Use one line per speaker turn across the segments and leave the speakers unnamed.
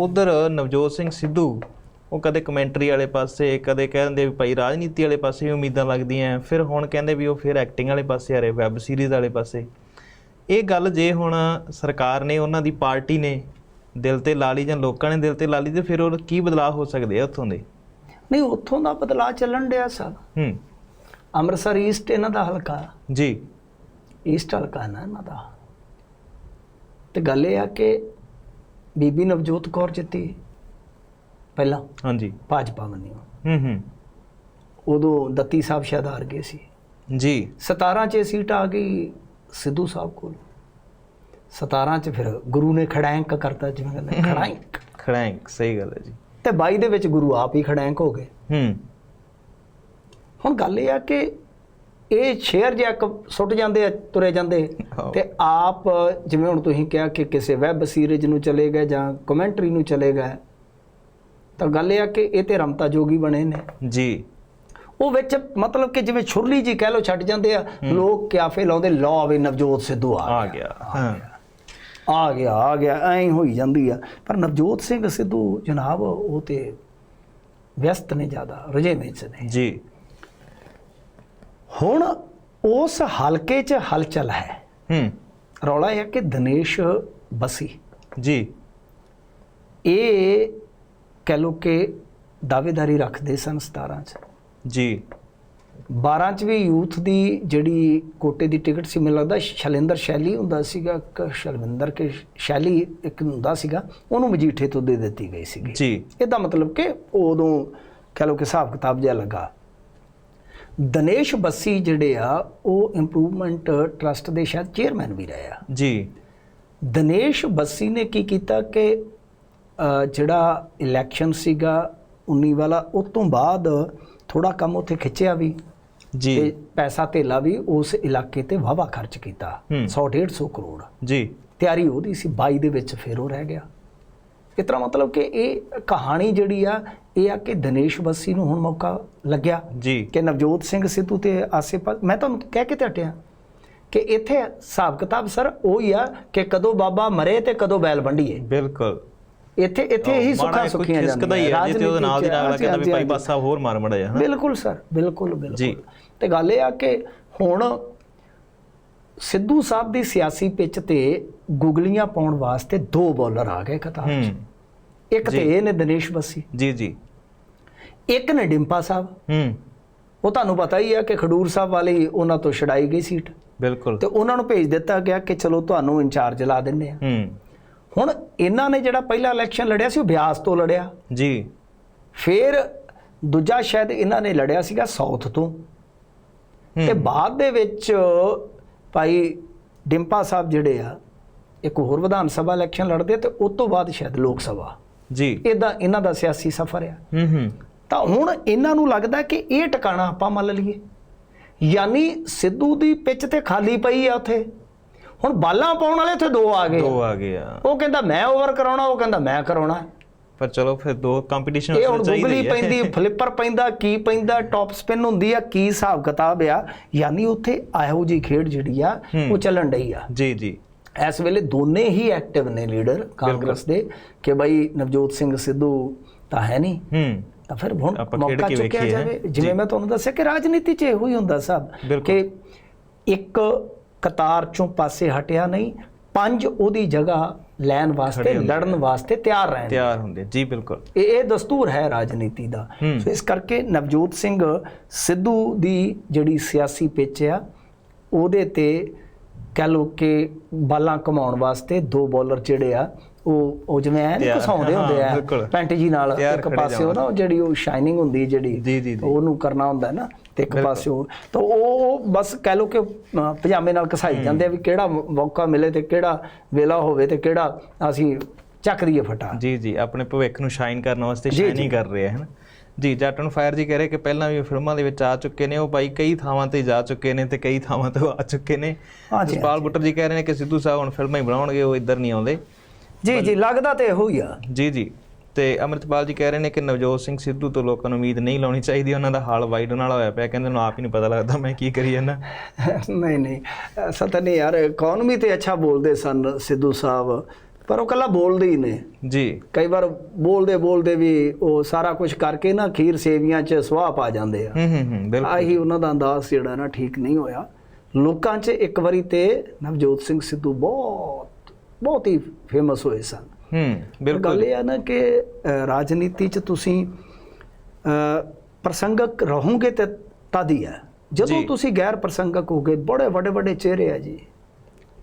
ਉਧਰ ਨਵਜੋਤ ਸਿੰਘ ਸਿੱਧੂ ਉਹ ਕਦੇ ਕਮੈਂਟਰੀ ਵਾਲੇ ਪਾਸੇ ਕਦੇ ਕਹਿੰਦੇ ਵੀ ਭਾਈ ਰਾਜਨੀਤੀ ਵਾਲੇ ਪਾਸੇ ਵੀ ਉਮੀਦਾਂ ਲੱਗਦੀਆਂ ਫਿਰ ਹੁਣ ਕਹਿੰਦੇ ਵੀ ਉਹ ਫਿਰ ਐਕਟਿੰਗ ਵਾਲੇ ਪਾਸੇ ਆ ਰਹੇ ਵੈਬ ਸੀਰੀਜ਼ ਵਾਲੇ ਪਾਸੇ। ਇਹ ਗੱਲ ਜੇ ਹੁਣ ਸਰਕਾਰ ਨੇ ਉਹਨਾਂ ਦੀ ਪਾਰਟੀ ਨੇ ਦਿਲ ਤੇ ਲਾ ਲਈ ਜਾਂ ਲੋਕਾਂ ਨੇ ਦਿਲ ਤੇ ਲਾ ਲਈ ਤੇ ਫਿਰ ਉਹ ਕੀ ਬਦਲਾਅ ਹੋ ਸਕਦੇ ਆ ਉੱਥੋਂ ਦੇ?
ਨਹੀਂ ਉੱਥੋਂ ਦਾ ਬਦਲਾਅ ਚੱਲਣ ਡਿਆ ਸਭ।
ਹੂੰ।
ਅੰਮ੍ਰਿਤਸਰ ਈਸਟ ਇਹਨਾਂ ਦਾ ਹਲਕਾ।
ਜੀ।
ਈਸਟ ਹਲਕਾ ਨਾ ਇਹਨਾਂ ਦਾ। ਤੇ ਗੱਲ ਇਹ ਆ ਕਿ ਬੀਬੀ ਨਵਜੋਤ ਕੌਰ ਜਿੱਤੀ ਪਹਿਲਾਂ?
ਹਾਂਜੀ।
ਭਾਜਪਾ ਮੰਨਿਓ
ਹੂੰ ਹੂੰ।
ਉਦੋਂ ਦੱਤੀ ਸਾਹਿਬ ਸ਼ਾਇਦ ਹਾਰ ਗਏ ਸੀ।
ਜੀ।
17 ਚ ਸੀਟ ਆ ਗਈ ਸਿੱਧੂ ਸਾਹਿਬ ਕੋਲ। 17 ਚ ਫਿਰ ਗੁਰੂ ਨੇ ਖੜੈਂਕ ਕਰਤਾ ਜਿਵੇਂ ਕਹਿੰਦੇ ਖੜੈਂਕ।
ਖੜੈਂਕ ਸਹੀ ਗੱਲ ਹੈ ਜੀ।
ਤੇ 22 ਦੇ ਵਿੱਚ ਗੁਰੂ ਆਪ ਹੀ ਖੜੈਂਕ ਹੋ ਗਏ।
ਹੂੰ।
ਹੁਣ ਗੱਲ ਇਹ ਆ ਕਿ ਇਹ ਸ਼ੇਅਰ ਜਿਹਾ ਇੱਕ ਸੁੱਟ ਜਾਂਦੇ ਆ ਤੁਰੇ ਜਾਂਦੇ। ਤੇ ਆਪ ਜਿਵੇਂ ਹੁਣ ਤੁਸੀਂ ਕਿਹਾ ਕਿ ਕਿਸੇ ਵੈਬ ਸੀਰੀਜ਼ ਨੂੰ ਚਲੇ ਗਏ ਜਾਂ ਕਮੈਂਟਰੀ ਨੂੰ ਚਲੇ ਗਏ ਤਾਂ ਗੱਲ ਇਹ ਆ ਕਿ ਇਹ ਤੇ ਰਮਤਾ ਜੋਗੀ ਬਣੇ ਨੇ।
ਜੀ।
ਉਹ ਵਿੱਚ ਮਤਲਬ ਕਿ ਜਿਵੇਂ ਛੁਰਲੀ ਜੀ ਕਹਿ ਲੋ ਛੱਡ ਜਾਂਦੇ ਆ ਲੋਕ ਕਿਆਫੇ ਲਾਉਂਦੇ ਲਓ ਵੀ ਨਵਜੋਤ ਸਿੱਧੂ ਆ
ਗਿਆ। ਹਾਂ।
ਆ ਗਿਆ ਆ ਗਿਆ ਐਂ ਹੋਈ ਜਾਂਦੀ ਆ। ਪਰ ਨਵਜੋਤ ਸਿੰਘ ਸਿੱਧੂ ਜਨਾਬ ਉਹ ਤੇ ਵਿਅਸਤ ਨੇ ਜ਼ਿਆਦਾ ਰੁਝੇਵੇਂ ਚ ਨੇ।
ਜੀ।
ਹੁਣ ਉਸ ਹਲਕੇ 'ਚ ਹਲਚਲ ਹੈ।
ਹੂੰ।
ਰੌਲਾ ਇਹ ਹੈ ਕਿ ਦਿਨੇਸ਼ ਬਸੀ।
ਜੀ।
ਇਹ ਕਹਿ ਲੋ ਕਿ ਦਾਅਵੇਦਾਰੀ ਰੱਖਦੇ ਸਨ 17 ਚ।
ਜੀ।
12 ਚ ਵੀ ਯੂਥ ਦੀ ਜਿਹੜੀ ਕੋਟੇ ਦੀ ਟਿਕਟ ਸੀ ਮੈਨੂੰ ਲੱਗਦਾ ਸ਼ੈਲੇਂਦਰ ਸ਼ੈਲੀ ਹੁੰਦਾ ਸੀਗਾ ਕਿ ਸ਼ਲਵਿੰਦਰ ਕੇ ਸ਼ੈਲੀ ਇੱਕ ਹੁੰਦਾ ਸੀਗਾ ਉਹਨੂੰ ਮਜੀਠੇ ਤੋਂ ਦੇ ਦਿੱਤੀ ਗਈ ਸੀਗੀ।
ਜੀ।
ਇਹਦਾ ਮਤਲਬ ਕਿ ਉਦੋਂ ਕਹਿ ਲੋ ਕਿ ਹਿਸਾਬ ਕਿਤਾਬ ਜਿਹਾ ਲੱਗਾ। ਦਿਨੇਸ਼ ਬੱਸੀ ਜਿਹੜੇ ਆ ਉਹ ਇੰਪਰੂਵਮੈਂਟ ਟਰਸਟ ਦੇ ਸ਼ਾਇਦ ਚੇਅਰਮੈਨ ਵੀ ਰਹੇ ਆ।
ਜੀ।
ਦਿਨੇਸ਼ ਬੱਸੀ ਨੇ ਕੀ ਕੀਤਾ ਕਿ ਜਿਹੜਾ ਇਲੈਕਸ਼ਨ ਸੀਗਾ 19 ਵਾਲਾ ਉਸ ਤੋਂ ਬਾਅਦ ਥੋੜਾ ਕੰਮ ਉੱਥੇ ਖਿੱਚਿਆ ਵੀ ਤੇ
ਜੀ
ਪੈਸਾ ਧੇਲਾ ਵੀ ਉਸ ਇਲਾਕੇ ਤੇ ਵਾਵਾ ਖਰਚ ਕੀਤਾ
ਹੂੰ।
100 150 ਕਰੋੜ।
ਜੀ।
ਤਿਆਰੀ ਉਹਦੀ ਸੀ 22 ਦੇ ਵਿੱਚ ਫਿਰ ਉਹ ਰਹਿ ਗਿਆ। ਇਸ ਤਰ੍ਹਾਂ ਮਤਲਬ ਕਿ ਇਹ ਕਹਾਣੀ ਜਿਹੜੀ ਆ ਇਹ ਆ ਕਿ ਦਿਨੇਸ਼ ਬੱਸੀ ਨੂੰ ਹੁਣ ਮੌਕਾ ਲੱਗਿਆ
ਜੀ।
ਕਿ ਨਵਜੋਤ ਸਿੰਘ ਸਿੱਧੂ ਤੇ ਆਸੇ-ਪਾਸੇ ਮੈਂ ਤੁਹਾਨੂੰ ਕਹਿ ਕੇ ਤੇ ਹਟਿਆ ਕਿ ਇੱਥੇ ਹਿਸਾਬ ਕਿਤਾਬ ਸਰ ਉਹ ਹੀ ਆ ਕਿ ਕਦੋਂ ਬਾਬਾ ਮਰੇ ਤੇ ਕਦੋਂ ਬੈਲ ਵੰਡੀਏ।
ਬਿਲਕੁਲ।
ਇੱਥੇ ਇੱਥੇ ਇਹੀ ਸੁੱਖਾਂ ਸੁੱਖੀਆਂ
ਖਿਸਕਦਾ ਹੀ ਹੈ ਜੀ ਤੇ ਉਹਦੇ ਨਾਲ ਦੀ ਨਾਲ
ਰਾਜਨੀਤੀ
ਕਹਿੰਦਾ ਵੀ ਭਾਈ ਪਾਸਾ ਹੋਰ ਮਾਰ ਮੜਾ ਜਾ
ਬਿਲਕੁਲ ਸਰ ਬਿਲਕੁਲ। ਬਿਲਕੁਲ। ਤੇ ਗੱਲ ਇਹ ਆ ਕਿ ਹੁਣ ਸਿੱਧੂ ਸਾਹਿਬ ਦੀ ਸਿਆਸੀ ਪਿੱਚ ਤੇ ਗੁਗਲੀਆਂ ਪਾਉਣ ਵਾਸਤੇ ਦੋ ਬੌਲਰ ਆ ਗਏ ਕਤਾਰ 'ਚ। ਇੱਕ ਤੇ ਇਹ ਨੇ ਦਿਨੇਸ਼ ਬੱਸੀ।
ਜੀ ਜੀ।
ਇੱਕ ਨੇ ਡਿੰਪਾ ਸਾਹਿਬ।
ਹੂੰ।
ਉਹ ਤੁਹਾਨੂੰ ਪਤਾ ਹੀ ਆ ਕਿ ਖਡੂਰ ਸਾਹਿਬ ਵਾਲੀ ਉਹਨਾਂ ਤੋਂ ਛਡਾਈ ਗਈ ਸੀਟ।
ਬਿਲਕੁਲ।
ਤੇ ਉਹਨਾਂ ਨੂੰ ਭੇਜ ਦਿੱਤਾ ਗਿਆ ਕਿ ਚਲੋ ਤੁਹਾਨੂੰ ਇੰਚਾਰਜ ਲਾ ਦਿੰਨੇ ਆ।
ਹੂੰ।
ਹੁਣ ਇਹਨਾਂ ਨੇ ਜਿਹੜਾ ਪਹਿਲਾ ਇਲੈਕਸ਼ਨ ਲੜਿਆ ਸੀ ਉਹ ਬਿਆਸ ਤੋਂ ਲੜਿਆ।
ਜੀ।
ਫਿਰ ਦੂਜਾ ਸ਼ਾਇਦ ਇਹਨਾਂ ਨੇ ਲੜਿਆ ਸੀਗਾ ਸਾਊਥ ਤੋਂ। ਤੇ ਬਾਅਦ ਦੇ ਵਿੱਚ ਭਾਈ ਡਿੰਪਾ ਸਾਹਿਬ ਜਿਹੜੇ ਆ ਇੱਕ ਹੋਰ ਵਿਧਾਨ ਸਭਾ ਇਲੈਕਸ਼ਨ ਲੜਦੇ ਤੇ ਉਸ ਤੋਂ ਬਾਅਦ ਸ਼ਾਇਦ ਲੋਕ ਸਭਾ।
ਜੀ।
ਇਦਾਂ ਇਹਨਾਂ ਦਾ ਸਿਆਸੀ ਸਫ਼ਰ ਆ।
ਹੂੰ ਹੂੰ।
ਤਾਂ ਹੁਣ ਇਹਨਾਂ ਨੂੰ ਲੱਗਦਾ ਕਿ ਇਹ ਟਿਕਾਣਾ ਆਪਾਂ ਮੰਨ ਲਈਏ। ਯਾਨੀ ਸਿੱਧੂ ਦੀ ਪਿੱਚ ਤੇ ਖਾਲੀ ਪਈ ਆ ਉੱਥੇ। ਹੁਣ ਬਾਲਾਂ ਪਾਉਣ ਵਾਲੇ ਉੱਥੇ ਦੋ ਆ ਗਏ
ਦੋ ਆ ਗਏ ਆ।
ਉਹ ਕਹਿੰਦਾ ਮੈਂ ਓਵਰ ਕਰਾਉਣਾ ਉਹ ਕਹਿੰਦਾ ਮੈਂ ਕਰਾਉਣਾ।
ਪਰ ਚਲੋ ਫਿਰ ਦੋ ਕੰਪੀਟੀਸ਼ਨ
ਇਹ ਹੁਣ ਗੁਗਲੀ ਪੈਂਦੀ ਫਲਿੱਪਰ ਪੈਂਦਾ ਕੀ ਪੈਂਦਾ ਟੌਪ ਸਪਿਨ ਹੁੰਦੀ ਆ ਕੀ ਹਿਸਾਬ ਕਿਤਾਬ ਆ। ਯਾਨੀ ਉੱਥੇ ਇਹੋ ਜੀ ਖੇਡ ਜਿਹੜੀ ਆ ਉਹ ਚੱਲਣ ਡਈ ਆ।
ਜੀ ਜੀ।
ਇਸ ਵੇਲੇ ਦੋਨੇ ਹੀ ਐਕਟਿਵ ਨੇ ਲੀਡਰ ਕਾਂਗਰਸ ਦੇ ਕਿ ਬਈ ਨਵਜੋਤ ਸਿੰਘ ਸਿੱਧੂ ਤਾਂ ਹੈ ਨਹੀਂ।
ਹੂੰ।
ਤਾਂ ਫਿਰ ਹੁਣ ਮੌਕਾ ਚੁੱਕਿਆ ਜਾਵੇ? ਜਿਵੇਂ ਮੈਂ ਤੁਹਾਨੂੰ ਦੱਸਿਆ ਕਿ ਰਾਜਨੀਤੀ 'ਚ ਇਹੋ ਹੀ ਹੁੰਦਾ ਸਭ। ਕਿ ਇੱਕ ਕਤਾਰ ਚੋਂ ਪਾਸੇ ਹਟਿਆ ਨਹੀਂ ਪੰਜ ਉਹਦੀ ਜਗ੍ਹਾ ਲੈਣ ਵਾਸਤੇ ਲੜਨ ਵਾਸਤੇ ਤਿਆਰ ਰਹਿਣ
ਤਿਆਰ ਹੁੰਦੇ। ਜੀ ਬਿਲਕੁਲ।
ਇਹ ਇਹ ਦਸਤੂਰ ਹੈ ਰਾਜਨੀਤੀ ਦਾ। ਸੋ ਇਸ ਕਰਕੇ ਨਵਜੋਤ ਸਿੰਘ ਸਿੱਧੂ ਦੀ ਜਿਹੜੀ ਸਿਆਸੀ ਪਿੱਚ ਆ ਉਹਦੇ ਤੇ ਕਹਿ ਲੋ ਕਿ ਬਾਲਾਂ ਕਮਾਉਣ ਵਾਸਤੇ ਦੋ ਬੋਲਰ ਜਿਹੜੇ ਆ ਉਹ ਉਹ ਜਿਵੇਂ ਐ
ਤਿਆਰ,
ਘਸਾਉਂਦੇ ਹੁੰਦੇ
ਹਾਂ,
ਆ। ਪੈਂਟ ਜੀ ਨਾਲ ਇੱਕ ਪਾਸੇ ਉਹ ਨਾ ਜਿਹੜੀ ਉਹ ਸ਼ਾਈਨਿੰਗ ਹੁੰਦੀ ਜਿਹੜੀ। ਉਹਨੂੰ ਕਰਨਾ ਹੁੰਦਾ ਨਾ ਤੇ ਇੱਕ। ਪਾਸੇ ਉਹ ਤਾਂ ਉਹ ਬਸ ਕਹਿ ਲੋ ਕਿ ਪਜਾਮੇ ਨਾਲ ਘਸਾਈ ਜਾਂਦੇ ਆ ਵੀ ਕਿਹੜਾ ਮੌਕਾ ਮਿਲੇ ਤੇ ਕਿਹੜਾ ਵੇਲਾ ਹੋਵੇ ਤੇ ਕਿਹੜਾ ਅਸੀਂ ਚੱਕ ਦਈਏ ਫਟਾ
ਜੀ ਜੀ ਆਪਣੇ ਭਵਿੱਖ ਨੂੰ ਸ਼ਾਈਨ ਕਰਨ ਵਾਸਤੇ
ਜੀ।
ਸ਼ਾਈਨਿੰਗ ਕਰ ਰਹੇ ਹਨ ਜੀ ਜੱਟ ਨੂੰ ਫਾਇਰ ਜੀ ਕਹਿ ਰਹੇ ਕਿ ਪਹਿਲਾਂ ਵੀ ਫਿਲਮਾਂ ਦੇ ਵਿੱਚ ਆ ਚੁੱਕੇ ਨੇ ਉਹ ਭਾਈ ਕਈ ਥਾਵਾਂ ਤੇ ਜਾ ਚੁੱਕੇ ਨੇ ਤੇ ਕਈ ਥਾਵਾਂ ਤੋਂ ਆ ਚੁੱਕੇ ਨੇ।
ਹਾਂਜੀ,
ਜਸਪਾਲ ਬੁੱਟਰ ਜੀ ਕਹਿ ਰਹੇ ਨੇ ਕਿ ਸਿੱਧੂ ਸਾਹਿਬ ਹੁਣ ਫਿਲਮਾਂ ਹੀ ਬਣਾਉਣਗੇ ਉਹ ਇੱਧਰ ਨਹੀਂ ਆਉਂਦੇ।
ਜੀ ਜੀ ਲੱਗਦਾ ਤੇ ਇਹੋ ਹੀ ਆ।
ਜੀ ਜੀ। ਤੇ ਅਮਰਿਤਪਾਲ ਜੀ ਕਹਿ ਰਹੇ ਨੇ ਕਿ ਨਵਜੋਤ ਸਿੰਘ ਸਿੱਧੂ ਤੋਂ ਲੋਕਾਂ ਨੂੰ ਉਮੀਦ ਨਹੀਂ ਲਾਉਣੀ ਚਾਹੀਦੀ ਉਹਨਾਂ ਦਾ ਹਾਲ ਵਾਈਡ ਨਾਲ ਹੋਇਆ ਪਿਆ ਕਹਿੰਦੇ ਨੂੰ ਆਪ ਹੀ ਨਹੀਂ ਪਤਾ ਲੱਗਦਾ ਮੈਂ ਕੀ ਕਰੀ ਜਾਂਦਾ
ਨਹੀਂ ਨਹੀਂ। ਐਸਾ ਤਾਂ ਨਹੀਂ ਯਾਰ ਇਕਨੋਮੀ ਤੇ ਅੱਛਾ ਬੋਲਦੇ ਸਨ ਸਿੱਧੂ ਸਾਹਿਬ। ਪਰ ਉਹ ਕੱਲਾ ਬੋਲਦੇ ਹੀ ਨੇ।
ਜੀ।
ਕਈ ਵਾਰ ਬੋਲਦੇ ਬੋਲਦੇ ਵੀ ਉਹ ਸਾਰਾ ਕੁਝ ਕਰਕੇ ਨਾ ਖੀਰ ਸੇਵੀਆਂ 'ਚ ਸਵਾਹ ਪਾ ਜਾਂਦੇ ਆ।
ਹੂੰ ਹੂੰ ਹੂੰ ਬਿਲਕੁਲ।
ਆਹੀ ਉਹਨਾਂ ਦਾ ਅੰਦਾਜ਼ ਜਿਹੜਾ ਨਾ ਠੀਕ ਨਹੀਂ ਹੋਇਆ। ਲੋਕਾਂ 'ਚ ਇੱਕ ਵਾਰੀ ਤੇ ਨਵਜੋਤ ਸਿੰਘ ਸਿੱਧੂ ਬਹੁਤ ਬਹੁਤ ਹੀ ਫੇਮਸ ਹੋਏ ਸਨ।
ਹੂੰ
ਗੱਲ
ਬਿਲਕੁਲ
ਇਹ ਆ ਨਾ ਕਿ ਰਾਜਨੀਤੀ 'ਚ ਤੁਸੀਂ ਪ੍ਰਸੰਗਕ ਰਹੋਗੇ ਤੇ ਤਦ ਹੀ ਹੈ। ਜਦੋਂ। ਤੁਸੀਂ ਗੈਰ ਪ੍ਰਸੰਗਕ ਹੋਗੇ ਬੜੇ ਵੱਡੇ ਵੱਡੇ ਚਿਹਰੇ ਆ ਜੀ।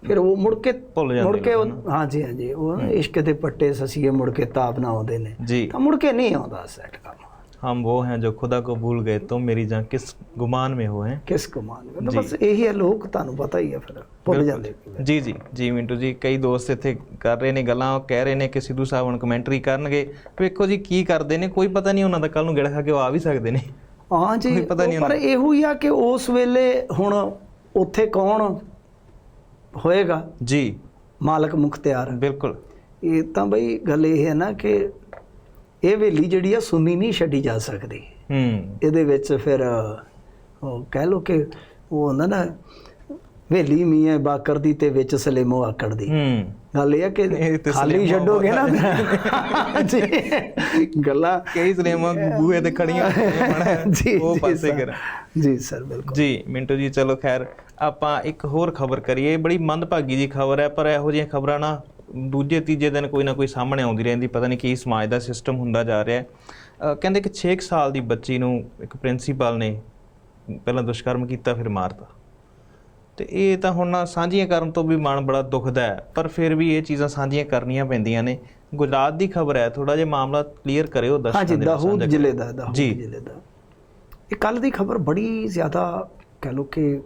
ਫਿਰ ਉਹ ਮੁੜ ਕੇ
ਭੁੱਲ ਜਾਂਦੇ
ਮੁੜ ਕੇ ਉਹ-
ਲੋਕ
ਹਾਂਜੀ ਹਾਂਜੀ ਉਹ ਨਾ ਇਸ਼ਕ ਦੇ ਪੱਟੇ ਸਸੀਏ ਮੁੜ ਕੇ ਤਾਪ ਨਾ ਆਉਂਦੇ ਨੇ
ਜੀ
ਤਾਂ ਮੁੜ ਕੇ ਨਹੀਂ ਆਉਂਦਾ ਸੈਟ ਕੰਮ
हम वो हैं जो खुदा को भूल गए तुम मेरी जान किस गुमान में हो हैं
ਕਿਸ ਕਮਾਨ ਵਿੱਚ
ਜੀ।
ਬਸ ਇਹੀ ਹੈ ਲੋਕ ਤੁਹਾਨੂੰ ਪਤਾ ਹੀ ਹੈ ਫਿਰ ਭੁੱਲ
ਬਿਲਕੁਲ।
ਜਾਂਦੇ
ਜੀ ਜੀ ਜੀ ਮਿੰਟੂ ਜੀ ਕਈ ਦੋਸਤ ਇੱਥੇ ਕਰ ਰਹੇ ਨੇ ਗੱਲਾਂ ਉਹ ਕਹਿ ਰਹੇ ਨੇ ਕਿ ਸਿੱਧੂ ਸਾਹਿਬ ਹੁਣ ਕਮੈਂਟਰੀ ਕਰਨਗੇ ਵੇਖੋ ਜੀ ਕੀ ਕਰਦੇ ਨੇ ਕੋਈ ਪਤਾ ਨਹੀਂ ਉਹਨਾਂ ਦਾ ਕੱਲ ਨੂੰ ਗੇੜਾ ਖਾ ਕੇ ਉਹ ਆ ਵੀ ਸਕਦੇ ਨੇ
ਹਾਂ ਜੀ
ਕੋਈ ਪਤਾ ਨਹੀਂ
ਪਰ ਇਹੋ ਹੀ ਆ ਕਿ ਉਸ ਵੇਲੇ ਹੁਣ ਉੱਥੇ ਕੌਣ ਹੋਏਗਾ?
ਜੀ।
ਮਾਲਕ ਮੁਖਤਿਆਰ
ਬਿਲਕੁਲ।
ਇਹ ਤਾਂ ਬਈ ਗੱਲ ਇਹ ਹੈ ਨਾ ਕਿ ਇਹ ਵੇਲੀ ਜਿਹੜੀ ਆ ਸੁੰਨੀ ਨਹੀਂ ਛੱਡੀ ਜਾ ਸਕਦੀ।
ਹੂੰ।
ਇਹਦੇ ਵਿੱਚ ਫਿਰ ਉਹ ਕਹਿ ਲੋ ਕਿ ਉਹ ਹੁੰਦਾ ਨਾ ਵੇਲੀ ਮੀਆਂ ਬਾਕਰ ਦੀ ਤੇ ਵਿੱਚ ਸਲੇਮੋ ਆਕੜ ਦੀ।
ਹੂੰ।
ਗੱਲ ਇਹ
ਇਹ
ਕਿ ਖਾਲੀ
ਸਲੇਮੋ
ਛੱਡੋਗੇ ਨਾ ਜੀ ਗੱਲਾਂ
ਕਈ ਸਿਨੇਮਾ ਬੂਹੇ ਤੇ ਖੜੀਆਂ
ਜੀ
ਉਹ ਪਾਸੇ। ਕਰ
ਜੀ ਸਰ ਬਿਲਕੁਲ।
ਜੀ ਮਿੰਟੂ ਜੀ ਚਲੋ ਖੈਰ ਆਪਾਂ ਇੱਕ ਹੋਰ ਖਬਰ ਕਰੀਏ। ਬੜੀ ਮੰਦਭਾਗੀ ਜੀ ਖਬਰ ਹੈ ਪਰ ਇਹੋ ਜਿਹੀਆਂ ਖਬਰਾਂ ਨਾ ਦੂਜੇ ਤੀਜੇ ਦਿਨ ਕੋਈ ਨਾ ਕੋਈ ਸਾਹਮਣੇ ਆਉਂਦੀ ਰਹਿੰਦੀ। ਪਤਾ ਨਹੀਂ ਕੀ ਸਮਾਜ ਦਾ ਸਿਸਟਮ ਹੁੰਦਾ ਜਾ ਰਿਹਾ ਹੈ। ਕਹਿੰਦੇ ਕਿ 6 ਸਾਲ ਦੀ ਬੱਚੀ ਨੂੰ ਇੱਕ ਪ੍ਰਿੰਸੀਪਲ ਨੇ ਪਹਿਲਾਂ ਦੁਸ਼ਕਰਮ ਕੀਤਾ ਫਿਰ ਮਾਰਤਾ। ਤੇ ਇਹ ਤਾਂ ਹੁਣ ਸਾਂਝੀਆਂ ਕਰਨ ਤੋਂ ਵੀ ਮਨ ਬੜਾ ਦੁਖਦਾ ਹੈ ਪਰ ਫਿਰ ਵੀ ਇਹ ਚੀਜ਼ਾਂ ਸਾਂਝੀਆਂ ਕਰਨੀਆਂ ਪੈਂਦੀਆਂ ਨੇ ਗੁਜਰਾਤ ਦੀ ਖਬਰ ਹੈ ਥੋੜਾ ਜਿਹਾ ਮਾਮਲਾ ਕਲੀਅਰ ਕਰਿਓ
ਹਾਂਜੀ
ਦੇ ਨਾਲ
ਦਾਹੂਦ। ਜ਼ਿਲ੍ਹੇ ਦਾ ਦਾਹੂਦ। ਜ਼ਿਲ੍ਹੇ ਦਾ ਇਹ ਕੱਲ ਦੀ ਖਬਰ ਬੜੀ ਜ਼ਿਆਦਾ ਕਹ ਲੋ ਕਿ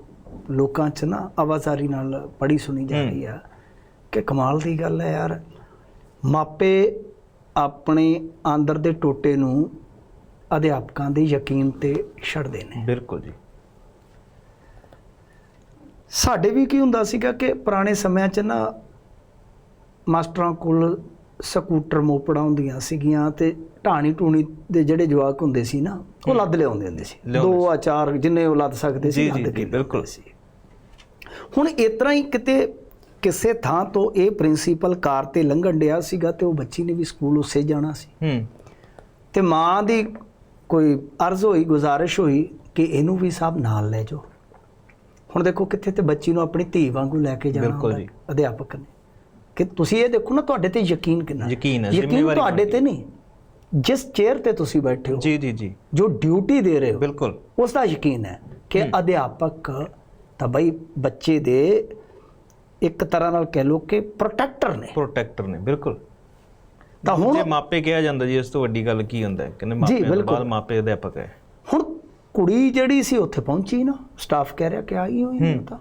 ਲੋਕਾਂ 'ਚ ਨਾ ਆਵਾਜ਼ਾਰੀ ਨਾਲ ਬੜੀ ਸੁਣੀ ਜਾ। ਰਹੀ ਆ ਕਿ ਕਮਾਲ ਦੀ ਗੱਲ ਹੈ ਯਾਰ ਮਾਪੇ ਆਪਣੇ ਅੰਦਰ ਦੇ ਟੋਟੇ ਨੂੰ ਅਧਿਆਪਕਾਂ ਦੇ ਯਕੀਨ ਤੇ ਛੱਡਦੇ ਨੇ
ਬਿਲਕੁਲ ਜੀ
ਸਾਡੇ ਵੀ ਕੀ ਹੁੰਦਾ ਸੀਗਾ ਕਿ ਪੁਰਾਣੇ ਸਮਿਆਂ 'ਚ ਨਾ ਮਾਸਟਰਾਂ ਕੋਲ ਸਕੂਟਰ ਮੋਪੜਾਂ ਹੁੰਦੀਆਂ ਸੀਗੀਆਂ ਤੇ ਢਾਣੀ ਟੂਣੀ ਦੇ ਜਿਹੜੇ ਜਵਾਕ ਹੁੰਦੇ ਸੀ ਨਾ ਉਹ ਲੱਦ ਲਿਆਉਂਦੇ ਹੁੰਦੇ ਸੀ। ਦੋ ਆ ਚਾਰ ਜਿੰਨੇ ਉਹ ਲੱਦ ਸਕਦੇ ਸੀ ਲੱਦ ਕੇ
ਬਿਲਕੁਲ।
ਸੀ। ਹੁਣ ਇਸ ਤਰ੍ਹਾਂ ਹੀ ਕਿਤੇ ਕਿਸੇ ਥਾਂ ਤੋਂ ਇਹ ਪ੍ਰਿੰਸੀਪਲ ਕਾਰ ਤੇ ਲੰਘਣ ਡਿਆ ਸੀਗਾ ਤੇ ਉਹ ਬੱਚੀ ਨੇ ਵੀ ਸਕੂਲ ਉਸੇ ਜਾਣਾ ਸੀ।
ਹੂੰ।
ਤੇ ਮਾਂ ਦੀ ਕੋਈ ਅਰਜ਼ ਹੋਈ ਗੁਜ਼ਾਰਿਸ਼ ਹੋਈ ਕਿ ਇਹਨੂੰ ਵੀ ਸਾਹਿਬ ਨਾਲ ਲੈ ਜਾਓ। ਹੁਣ ਦੇਖੋ ਕਿੱਥੇ ਤੇ ਬੱਚੀ ਨੂੰ ਆਪਣੀ ਧੀ ਵਾਂਗੂ ਲੈ ਕੇ ਜਾਣਾ
ਬਿਲਕੁਲ ਜੀ।
ਅਧਿਆਪਕ ਨੇ। ਕਿ ਤੁਸੀਂ ਇਹ ਦੇਖੋ ਨਾ ਤੁਹਾਡੇ ਤੇ ਯਕੀਨ ਕਿੰਨਾ
ਯਕੀਨ ਹੈ, ਜ਼ਿੰਮੇਵਾਰੀ
ਤੁਹਾਡੇ ਤੇ ਨਹੀਂ ਜਿਸ ਚੇਅਰ ਤੇ ਤੁਸੀਂ ਬੈਠੇ ਹੋ
ਜੀ ਜੀ ਜੀ।
ਜੋ ਡਿਊਟੀ ਦੇ ਰਹੇ ਹੋ
ਬਿਲਕੁਲ।
ਉਸ ਦਾ ਯਕੀਨ ਹੈ ਕਿ ਅਧਿਆਪਕ ਤਾਂ ਬਈ ਬੱਚੇ ਦੇ ਇੱਕ ਤਰ੍ਹਾਂ ਨਾਲ ਕਹਿ ਲੋ ਕਿ ਪ੍ਰੋਟੈਕਟਰ ਨੇ।
ਪ੍ਰੋਟੈਕਟਰ ਨੇ ਬਿਲਕੁਲ।
ਤਾਂ ਹੁਣ
ਜੇ ਮਾਪੇ ਕਿਹਾ ਜਾਂਦਾ ਜੀ ਇਸ ਤੋਂ ਵੱਡੀ ਗੱਲ ਕੀ ਹੁੰਦਾ ਹੈ? ਕਹਿੰਦੇ ਮਾਪਿਆਂ ਤੋਂ। ਬਾਅਦ ਮਾਪੇ ਅਧਿਆਪਕ ਹੈ।
ਕੁੜੀ ਜਿਹੜੀ ਸੀ ਉੱਥੇ ਪਹੁੰਚੀ ਨਾ ਸਟਾਫ ਕਹਿ ਰਿਹਾ ਕਿ ਆਈ ਹੋਈ ਨਹੀਂ ਤਾਂ।